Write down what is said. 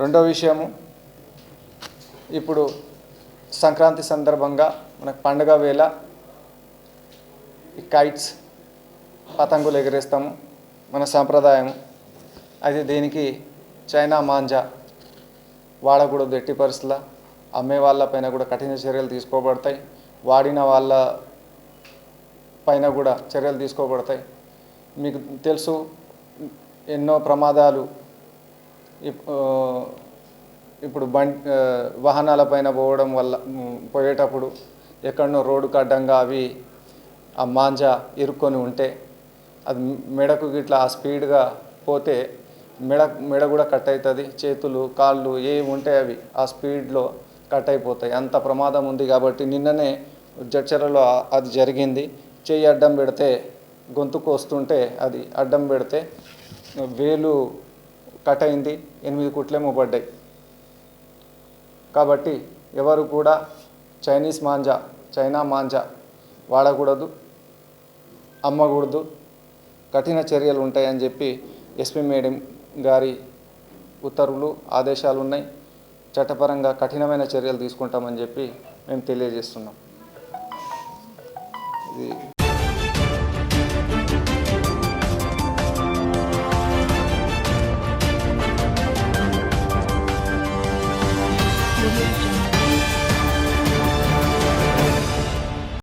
రెండో విషయము ఇప్పుడు సంక్రాంతి సందర్భంగా మనకు పండుగ వేళ ఈ కైట్స్ పతంగులు ఎగరేస్తాము మన సాంప్రదాయం అయితే దీనికి చైనా మాంజా వాడకూడదు ఎట్టి పరిస్థితుల అమ్మే వాళ్ళ పైన కూడా కఠిన చర్యలు తీసుకోబడతాయి. వాడిన వాళ్ళ పైన కూడా చర్యలు తీసుకోబడతాయి. మీకు తెలుసు ఎన్నో ప్రమాదాలు ఇప్పుడు బండి వాహనాల పైన పోవడం వల్ల పోయేటప్పుడు ఎక్కడనో రోడ్డుకు అడ్డంగా అవి ఆ మాంజా ఇరుక్కొని ఉంటే అది మెడకు గిట్లా ఆ స్పీడ్గా పోతే మెడ మెడ కూడా కట్ అవుతుంది చేతులు కాళ్ళు ఏవి ఉంటే అవి ఆ స్పీడ్లో కట్ అయిపోతాయి. అంత ప్రమాదం ఉంది కాబట్టి నిన్ననే జడ్చర్లలో అది జరిగింది. చెయ్యి అడ్డం పెడితే గొంతుకు వస్తుంటే అది అడ్డం పెడితే వేలు కట్ అయింది ఎనిమిది కుట్లేమో పడ్డాయి. కాబట్టి ఎవరు కూడా చైనీస్ మాంజా చైనా మాంజా వాడకూడదు అమ్మకూడదు కఠిన చర్యలు ఉంటాయని చెప్పి ఎస్పీ మేడం గారి ఉత్తర్వులు ఆదేశాలు ఉన్నాయి చట్టపరంగా కఠినమైన చర్యలు తీసుకుంటామని చెప్పి మేము తెలియజేస్తున్నాం. ఇది